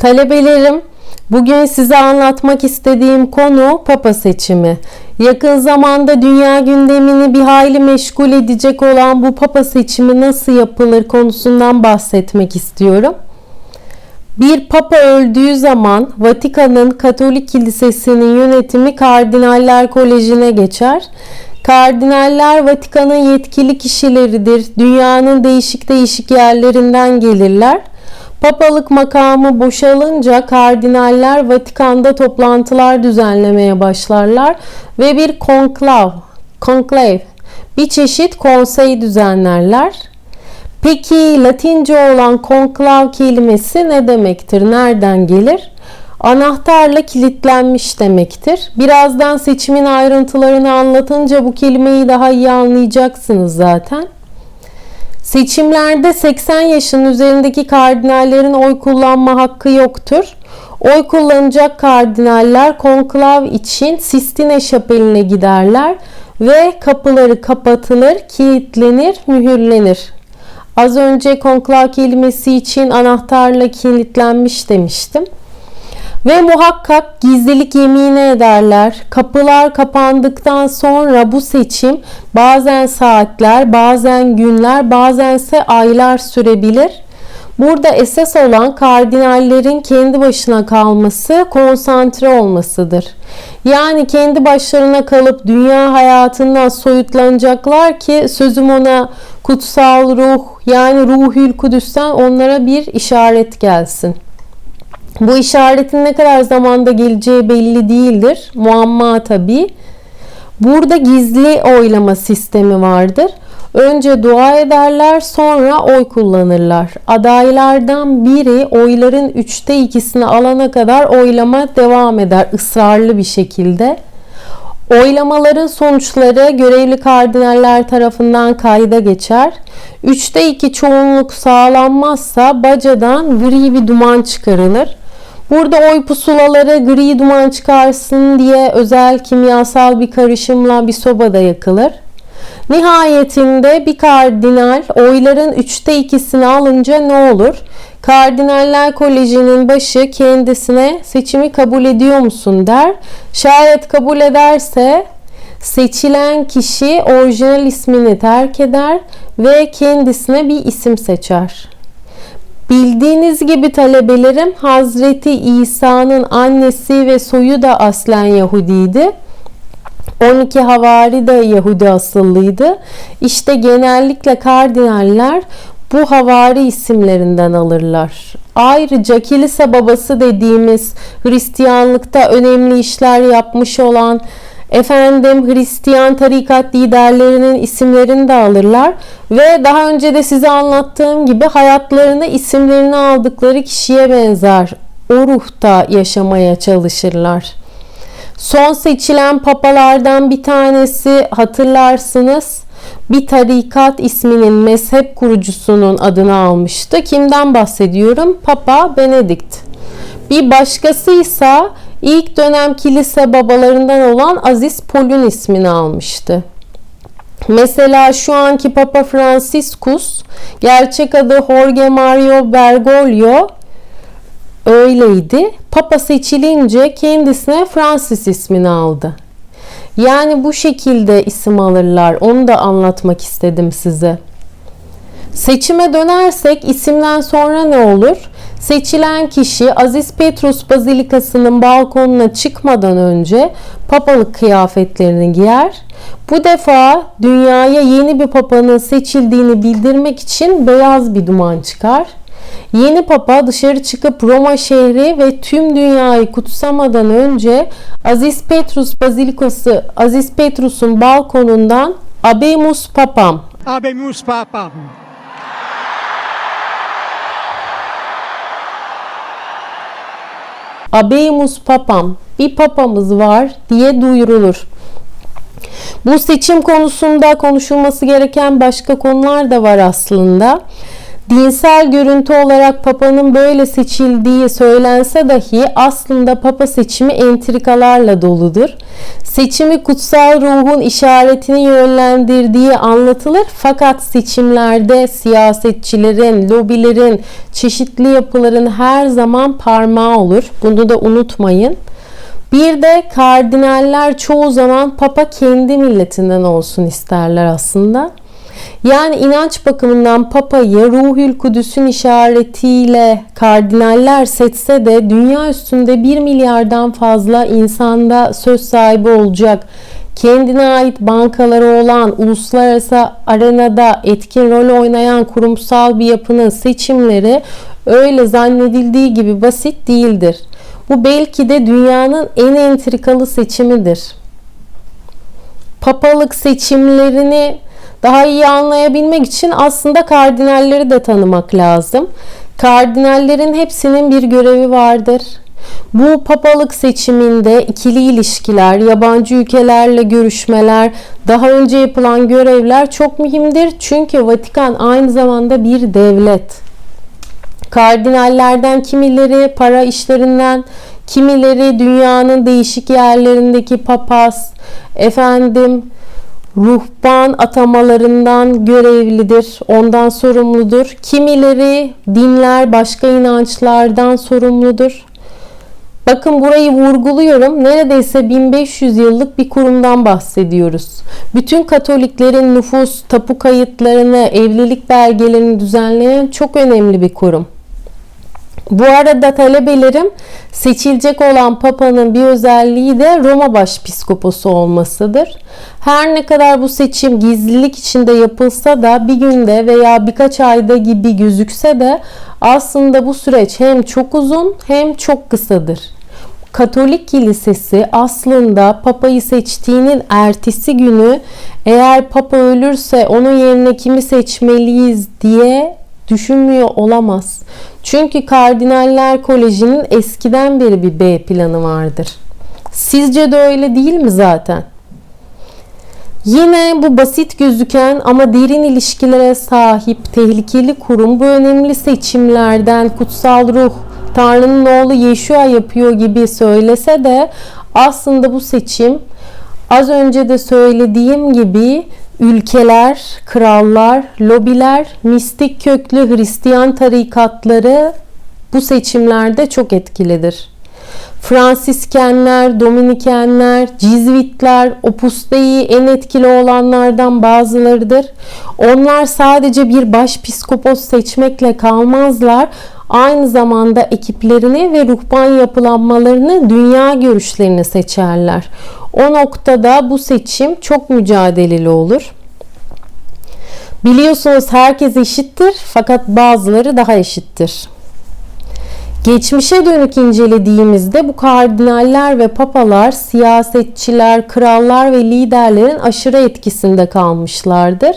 Talebelerim, bugün size anlatmak istediğim konu Papa seçimi. Yakın zamanda dünya gündemini bir hayli meşgul edecek olan bu Papa seçimi nasıl yapılır konusundan bahsetmek istiyorum. Bir papa öldüğü zaman Vatikan'ın Katolik Kilisesi'nin yönetimi Kardinaller Koleji'ne geçer. Kardinaller Vatikan'ın yetkili kişileridir. Dünyanın değişik değişik yerlerinden gelirler. Papalık makamı boşalınca kardinaller Vatikan'da toplantılar düzenlemeye başlarlar ve bir konklav, konklave, bir çeşit konsey düzenlerler. Peki Latince olan konklav kelimesi ne demektir? Nereden gelir? Anahtarla kilitlenmiş demektir. Birazdan seçimin ayrıntılarını anlatınca bu kelimeyi daha iyi anlayacaksınız zaten. Seçimlerde 80 yaşın üzerindeki kardinallerin oy kullanma hakkı yoktur. Oy kullanacak kardinaller konklav için Sistine Şapeli'ne giderler ve kapıları kapatılır, kilitlenir, mühürlenir. Az önce konklav kelimesi için anahtarla kilitlenmiş demiştim. Ve muhakkak gizlilik yemini ederler. Kapılar kapandıktan sonra bu seçim bazen saatler, bazen günler, bazense aylar sürebilir. Burada esas olan kardinallerin kendi başına kalması, konsantre olmasıdır. Yani kendi başlarına kalıp dünya hayatından soyutlanacaklar ki sözüm ona kutsal ruh yani ruhül kudüsten onlara bir işaret gelsin. Bu işaretin ne kadar zamanda geleceği belli değildir. Muamma tabi. Burada gizli oylama sistemi vardır. Önce dua ederler sonra oy kullanırlar. Adaylardan biri oyların üçte ikisini alana kadar oylama devam eder ısrarlı bir şekilde. Oylamaların sonuçları görevli kardinaller tarafından kayda geçer. Üçte iki çoğunluk sağlanmazsa bacadan gri bir duman çıkarılır. Burada oy pusulaları gri duman çıkarsın diye özel kimyasal bir karışımla bir sobada yakılır. Nihayetinde bir kardinal oyların üçte ikisini alınca ne olur? Kardinaller Koleji'nin başı kendisine seçimi kabul ediyor musun der. Şayet kabul ederse seçilen kişi orijinal ismini terk eder ve kendisine bir isim seçer. Bildiğiniz gibi talebelerim Hazreti İsa'nın annesi ve soyu da aslen Yahudiydi. 12 havari de Yahudi asıllıydı. İşte genellikle kardinaller bu havari isimlerinden alırlar. Ayrıca kilise babası dediğimiz Hristiyanlıkta önemli işler yapmış olan efendim Hristiyan tarikat liderlerinin isimlerini de alırlar ve daha önce de size anlattığım gibi hayatlarını isimlerini aldıkları kişiye benzer o ruhta yaşamaya çalışırlar. Son seçilen papalardan bir tanesi hatırlarsınız bir tarikat isminin mezhep kurucusunun adını almıştı. Kimden bahsediyorum? Papa Benedikt. Bir başkası ise ilk dönem kilise babalarından olan Aziz Pol'ün ismini almıştı. Mesela şu anki Papa Franciscus gerçek adı Jorge Mario Bergoglio öyleydi. Papa seçilince kendisine Francis ismini aldı. Yani bu şekilde isim alırlar. Onu da anlatmak istedim size. Seçime dönersek isimden sonra ne olur? Seçilen kişi Aziz Petrus Bazilikası'nın balkonuna çıkmadan önce papalık kıyafetlerini giyer. Bu defa dünyaya yeni bir papanın seçildiğini bildirmek için beyaz bir duman çıkar. Yeni papa dışarı çıkıp Roma şehri ve tüm dünyayı kutsamadan önce Aziz Petrus Bazilikası Aziz Petrus'un balkonundan Abemus Papam Abemus Papam. Abemus Papam bir papamız var diye duyurulur. Bu seçim konusunda konuşulması gereken başka konular da var aslında. Dinsel görüntü olarak Papa'nın böyle seçildiği söylense dahi aslında Papa seçimi entrikalarla doludur. Seçimi kutsal ruhun işaretini yönlendirdiği anlatılır fakat seçimlerde siyasetçilerin, lobilerin, çeşitli yapıların her zaman parmağı olur. Bunu da unutmayın. Bir de kardinaller çoğu zaman Papa kendi milletinden olsun isterler aslında. Yani inanç bakımından Papa'yı Ruhül Kudüs'ün işaretiyle kardinaller seçse de dünya üstünde 1 milyardan fazla insanda söz sahibi olacak kendine ait bankaları olan uluslararası arenada etkin rol oynayan kurumsal bir yapının seçimleri öyle zannedildiği gibi basit değildir. Bu belki de dünyanın en entrikalı seçimidir. Papalık seçimlerini daha iyi anlayabilmek için aslında kardinalleri de tanımak lazım. Kardinallerin hepsinin bir görevi vardır. Bu papalık seçiminde ikili ilişkiler, yabancı ülkelerle görüşmeler, daha önce yapılan görevler çok mühimdir. Çünkü Vatikan aynı zamanda bir devlet. Kardinallerden kimileri para işlerinden, kimileri dünyanın değişik yerlerindeki papaz, efendim ruhban atamalarından görevlidir, ondan sorumludur. Kimileri dinler, başka inançlardan sorumludur. Bakın burayı vurguluyorum. Neredeyse 1500 yıllık bir kurumdan bahsediyoruz. Bütün Katoliklerin nüfus, tapu kayıtlarını, evlilik belgelerini düzenleyen çok önemli bir kurum. Bu arada talebelerim seçilecek olan papanın bir özelliği de Roma Başpiskoposu olmasıdır. Her ne kadar bu seçim gizlilik içinde yapılsa da bir günde veya birkaç ayda gibi gözükse de aslında bu süreç hem çok uzun hem çok kısadır. Katolik Kilisesi aslında Papa'yı seçtiğinin ertesi günü eğer Papa ölürse onun yerine kimi seçmeliyiz diye düşünmüyor olamaz. Çünkü Kardinaller Koleji'nin eskiden beri bir B planı vardır. Sizce de öyle değil mi zaten? Yine bu basit gözüken ama derin ilişkilere sahip tehlikeli kurum bu önemli seçimlerden kutsal ruh Tanrı'nın oğlu Yeşua yapıyor gibi söylese de aslında bu seçim az önce de söylediğim gibi ülkeler, krallar, lobiler, mistik köklü Hristiyan tarikatları bu seçimlerde çok etkilidir. Fransiskenler, Dominikenler, Cizvitler, Opus Dei en etkili olanlardan bazılarıdır. Onlar sadece bir başpiskopos seçmekle kalmazlar. Aynı zamanda ekiplerini ve ruhban yapılanmalarını, dünya görüşlerini seçerler. O noktada bu seçim çok mücadeleli olur. Biliyorsunuz herkes eşittir fakat bazıları daha eşittir. Geçmişe dönük incelediğimizde bu kardinaller ve papalar, siyasetçiler, krallar ve liderlerin aşırı etkisinde kalmışlardır.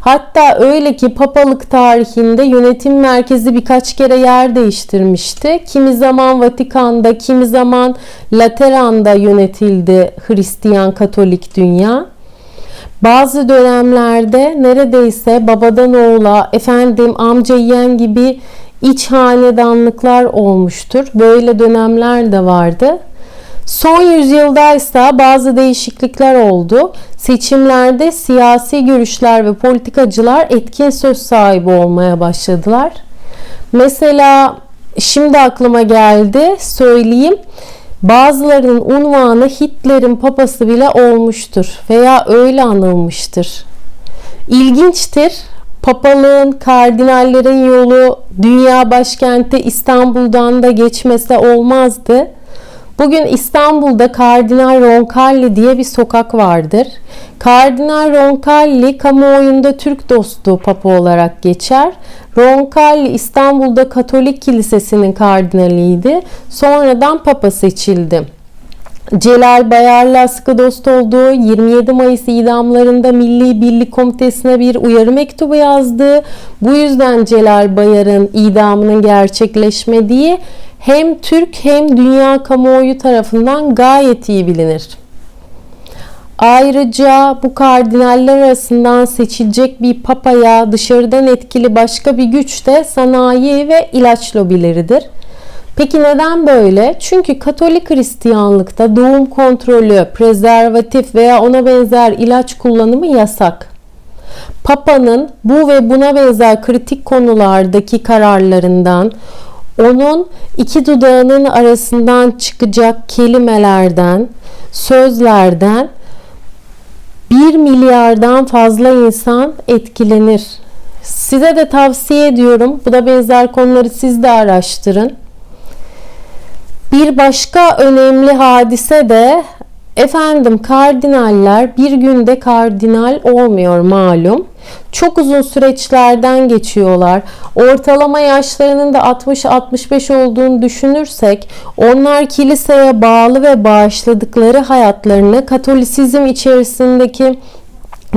Hatta öyle ki papalık tarihinde yönetim merkezi birkaç kere yer değiştirmişti. Kimi zaman Vatikan'da, kimi zaman Lateran'da yönetildi Hristiyan Katolik dünya. Bazı dönemlerde neredeyse babadan oğula, efendim amca yeğen gibi iç hanedanlıklar olmuştur. Böyle dönemler de vardı. Son yüzyılda ise bazı değişiklikler oldu. Seçimlerde siyasi görüşler ve politikacılar etkin söz sahibi olmaya başladılar. Mesela şimdi aklıma geldi söyleyeyim. Bazılarının unvanı Hitler'in papası bile olmuştur veya öyle anılmıştır. İlginçtir. Papalığın, kardinallerin yolu dünya başkenti İstanbul'dan da geçmese olmazdı. Bugün İstanbul'da Kardinal Roncalli diye bir sokak vardır. Kardinal Roncalli kamuoyunda Türk dostu papa olarak geçer. Roncalli İstanbul'da Katolik Kilisesi'nin kardinaliydi. Sonradan papa seçildi. Celal Bayar'la sıkı dost olduğu 27 Mayıs idamlarında Milli Birlik Komitesi'ne bir uyarı mektubu yazdı. Bu yüzden Celal Bayar'ın idamının gerçekleşmediği hem Türk hem dünya kamuoyu tarafından gayet iyi bilinir. Ayrıca bu kardinaller arasından seçilecek bir papaya dışarıdan etkili başka bir güç de sanayi ve ilaç lobileridir. Peki neden böyle? Çünkü Katolik Hristiyanlıkta doğum kontrolü, prezervatif veya ona benzer ilaç kullanımı yasak. Papa'nın bu ve buna benzer kritik konulardaki kararlarından, onun iki dudağının arasından çıkacak kelimelerden, sözlerden 1 milyardan fazla insan etkilenir. Size de tavsiye ediyorum. Bu da benzer konuları siz de araştırın. Bir başka önemli hadise de efendim kardinaller bir günde kardinal olmuyor malum. Çok uzun süreçlerden geçiyorlar. Ortalama yaşlarının da 60-65 olduğunu düşünürsek onlar kiliseye bağlı ve bağışladıkları hayatlarını Katolisizm içerisindeki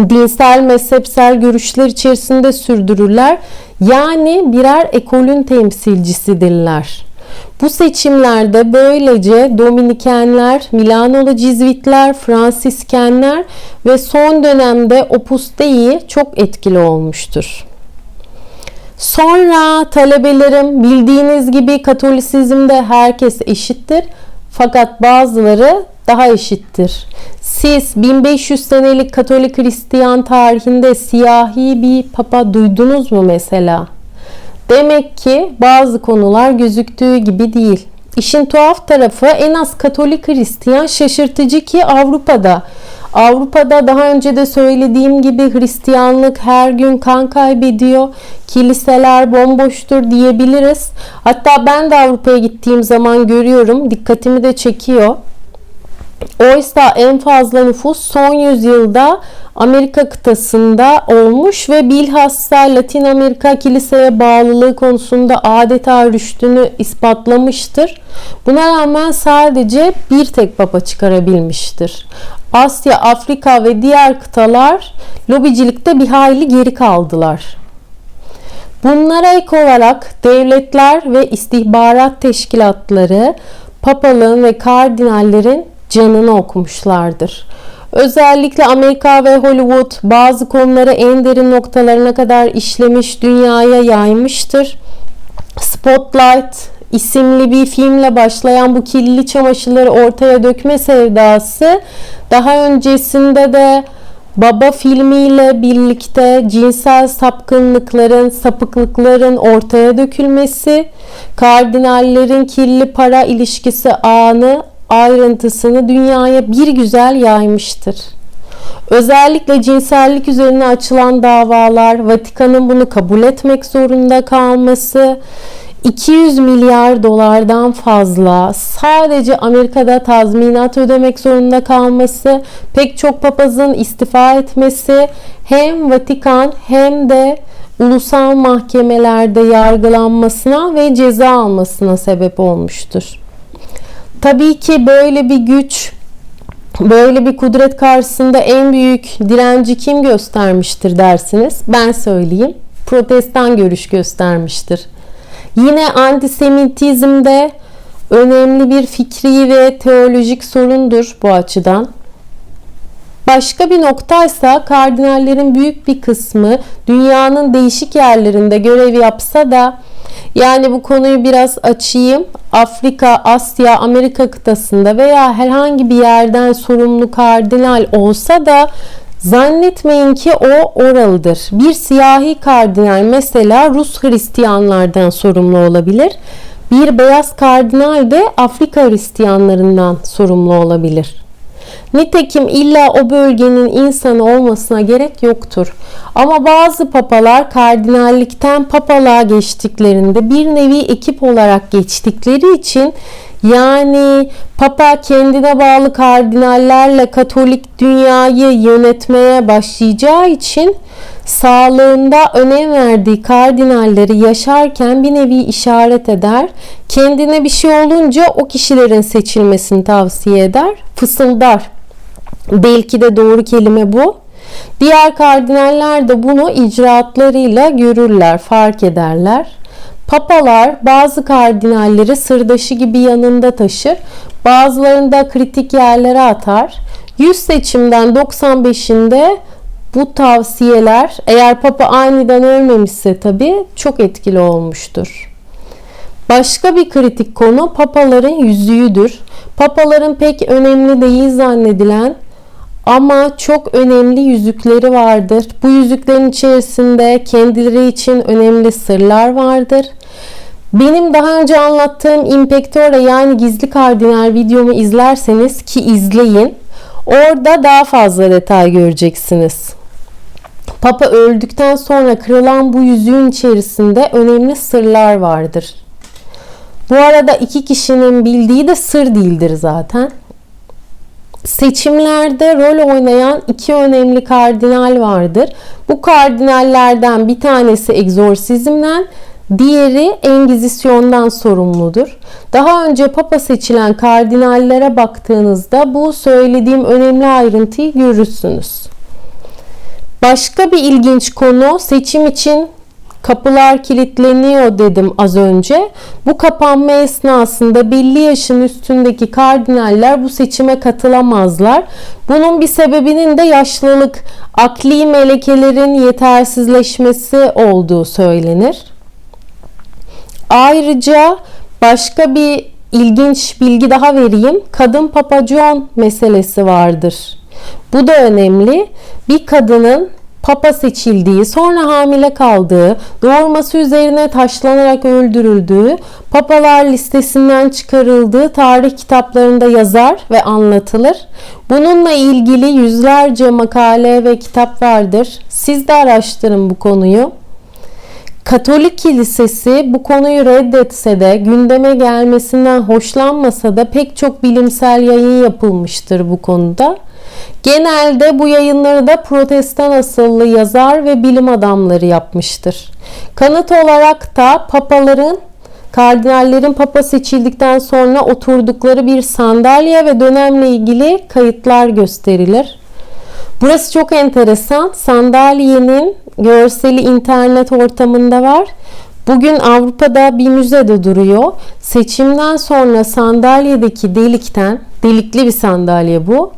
dinsel mezhepsel görüşler içerisinde sürdürürler. Yani birer ekolün temsilcisidirler. Bu seçimlerde böylece Dominikenler, Milanolu Cizvitler, Fransiskenler ve son dönemde Opus Dei çok etkili olmuştur. Sonra talebelerim bildiğiniz gibi Katolisizmde herkes eşittir fakat bazıları daha eşittir. Siz 1500 senelik Katolik Hristiyan tarihinde siyahi bir papa duydunuz mu mesela? Demek ki bazı konular gözüktüğü gibi değil. İşin tuhaf tarafı en az Katolik Hristiyan şaşırtıcı ki Avrupa'da. Avrupa'da daha önce de söylediğim gibi Hristiyanlık her gün kan kaybediyor. Kiliseler bomboştur diyebiliriz. Hatta ben de Avrupa'ya gittiğim zaman görüyorum. Dikkatimi de çekiyor. Oysa en fazla nüfus son yüzyılda Amerika kıtasında olmuş ve bilhassa Latin Amerika kiliseye bağlılığı konusunda adeta rüştünü ispatlamıştır. Buna rağmen sadece bir tek papa çıkarabilmiştir. Asya, Afrika ve diğer kıtalar lobicilikte bir hayli geri kaldılar. Bunlara ek olarak devletler ve istihbarat teşkilatları papalığın ve kardinallerin canını okumuşlardır. Özellikle Amerika ve Hollywood bazı konuları en derin noktalarına kadar işlemiş, dünyaya yaymıştır. Spotlight isimli bir filmle başlayan bu kirli çamaşırları ortaya dökme sevdası daha öncesinde de Baba filmiyle birlikte cinsel sapkınlıkların, sapıklıkların ortaya dökülmesi, kardinallerin kirli para ilişkisi anı ayrıntısını dünyaya bir güzel yaymıştır. Özellikle cinsellik üzerine açılan davalar, Vatikan'ın bunu kabul etmek zorunda kalması, 200 milyar dolardan fazla sadece Amerika'da tazminat ödemek zorunda kalması, pek çok papazın istifa etmesi hem Vatikan hem de ulusal mahkemelerde yargılanmasına ve ceza almasına sebep olmuştur. Tabii ki böyle bir güç, böyle bir kudret karşısında en büyük direnci kim göstermiştir dersiniz? Ben söyleyeyim. Protestan görüş göstermiştir. Yine antisemitizmde önemli bir fikri ve teolojik sorundur bu açıdan. Başka bir noktaysa kardinallerin büyük bir kısmı dünyanın değişik yerlerinde görev yapsa da yani bu konuyu biraz açayım. Afrika, Asya, Amerika kıtasında veya herhangi bir yerden sorumlu kardinal olsa da Zannetmeyin ki o oralıdır. Bir siyahi kardinal mesela Rus Hristiyanlardan sorumlu olabilir. Bir beyaz kardinal de Afrika Hristiyanlarından sorumlu olabilir. Nitekim illa o bölgenin insanı olmasına gerek yoktur. Ama bazı papalar kardinallikten papalığa geçtiklerinde bir nevi ekip olarak geçtikleri için yani Papa kendine bağlı kardinallerle Katolik dünyayı yönetmeye başlayacağı için sağlığında önem verdiği kardinalleri yaşarken bir nevi işaret eder. Kendine bir şey olunca o kişilerin seçilmesini tavsiye eder, fısıldar. Belki de doğru kelime bu. Diğer kardinaller de bunu icraatlarıyla görürler, fark ederler. Papalar bazı kardinalleri sırdaşı gibi yanında taşır, bazılarını da kritik yerlere atar. 100 seçimden 95'inde bu tavsiyeler eğer Papa aniden ölmemişse tabi çok etkili olmuştur. Başka bir kritik konu papaların yüzüğüdür. Papaların pek önemli değil zannedilen ama çok önemli yüzükleri vardır. Bu yüzüklerin içerisinde kendileri için önemli sırlar vardır. Benim daha önce anlattığım Impectore yani gizli kardinal videomu izlerseniz ki izleyin. Orada daha fazla detay göreceksiniz. Papa öldükten sonra kırılan bu yüzüğün içerisinde önemli sırlar vardır. Bu arada iki kişinin bildiği de sır değildir zaten. Seçimlerde rol oynayan iki önemli kardinal vardır. Bu kardinallerden bir tanesi egzorsizmden, diğeri engizisyondan sorumludur. Daha önce papa seçilen kardinallere baktığınızda bu söylediğim önemli ayrıntıyı görürsünüz. Başka bir ilginç konu seçim için kapılar kilitleniyor dedim az önce. Bu kapanma esnasında belli yaşın üstündeki kardinaller bu seçime katılamazlar. Bunun bir sebebinin de yaşlılık, akli melekelerin yetersizleşmesi olduğu söylenir. Ayrıca başka bir ilginç bilgi daha vereyim. Kadın papacon meselesi vardır. Bu da önemli. Bir kadının papa seçildiği, sonra hamile kaldığı, doğurması üzerine taşlanarak öldürüldüğü, papalar listesinden çıkarıldığı tarih kitaplarında yazar ve anlatılır. Bununla ilgili yüzlerce makale ve kitap vardır. Siz de araştırın bu konuyu. Katolik Kilisesi bu konuyu reddetse de gündeme gelmesinden hoşlanmasa da pek çok bilimsel yayın yapılmıştır bu konuda. Genelde bu yayınları da protestan asıllı yazar ve bilim adamları yapmıştır. Kanıt olarak da papaların kardinallerin papa seçildikten sonra oturdukları bir sandalye ve dönemle ilgili kayıtlar gösterilir. Burası çok enteresan. Sandalyenin görseli internet ortamında var. Bugün Avrupa'da bir müzede duruyor. Seçimden sonra sandalyedeki delikten, delikli bir sandalye bu.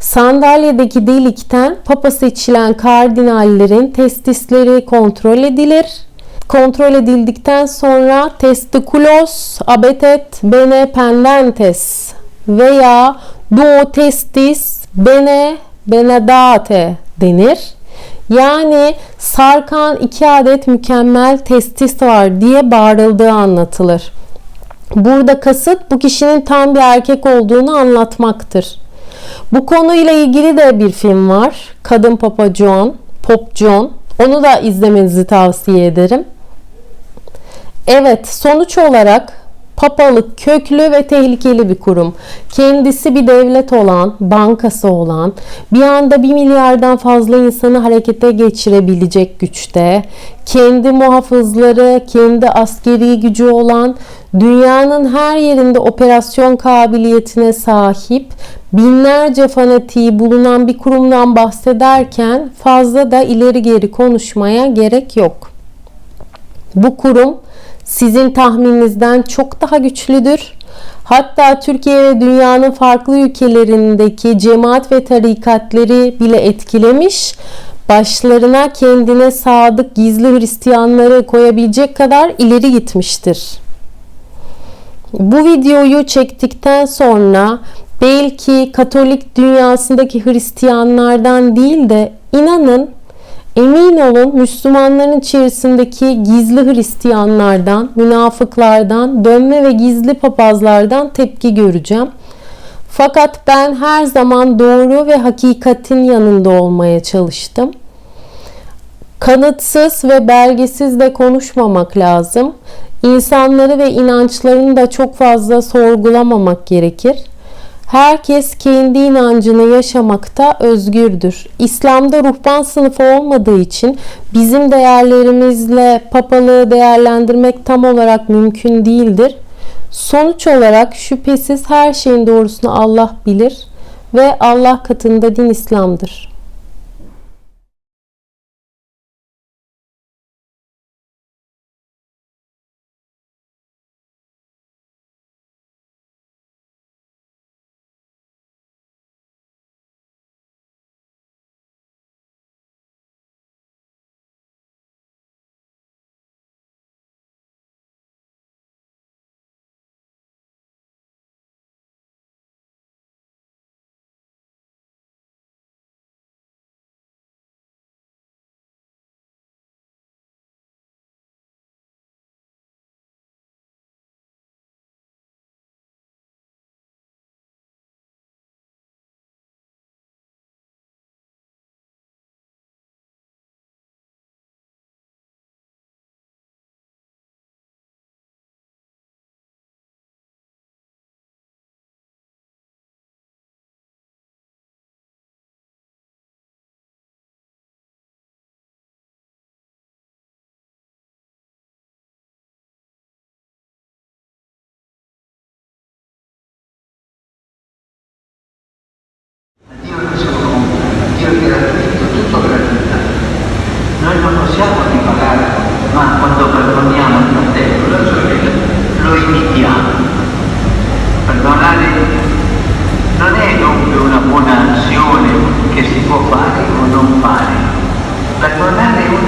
Sandalyedeki delikten papa seçilen kardinallerin testisleri kontrol edilir. Kontrol edildikten sonra testiculos abetet bene pendentes veya duo testis bene benedate denir. Yani sarkan iki adet mükemmel testis var diye bağırıldığı anlatılır. Burada kasıt bu kişinin tam bir erkek olduğunu anlatmaktır. Bu konuyla ilgili de bir film var. Kadın Papa John, Pop John. Onu da izlemenizi tavsiye ederim. Evet, sonuç olarak Papalık köklü ve tehlikeli bir kurum. Kendisi bir devlet olan, bankası olan, bir anda bir milyardan fazla insanı harekete geçirebilecek güçte, kendi muhafızları, kendi askeri gücü olan, dünyanın her yerinde operasyon kabiliyetine sahip, binlerce fanatiği bulunan bir kurumdan bahsederken fazla da ileri geri konuşmaya gerek yok. Bu kurum sizin tahmininizden çok daha güçlüdür. Hatta Türkiye ve dünyanın farklı ülkelerindeki cemaat ve tarikatleri bile etkilemiş. Başlarına kendine sadık gizli Hristiyanları koyabilecek kadar ileri gitmiştir. Bu videoyu çektikten sonra belki Katolik dünyasındaki Hristiyanlardan değil de inanın Emin olun Müslümanların içerisindeki gizli Hristiyanlardan, münafıklardan, dönme ve gizli papazlardan tepki göreceğim. Fakat ben her zaman doğru ve hakikatin yanında olmaya çalıştım. Kanıtsız ve belgesiz de konuşmamak lazım. İnsanları ve inançlarını da çok fazla sorgulamamak gerekir. Herkes kendi inancını yaşamakta özgürdür. İslam'da ruhban sınıfı olmadığı için bizim değerlerimizle papalığı değerlendirmek tam olarak mümkün değildir. Sonuç olarak şüphesiz her şeyin doğrusunu Allah bilir ve Allah katında din İslam'dır.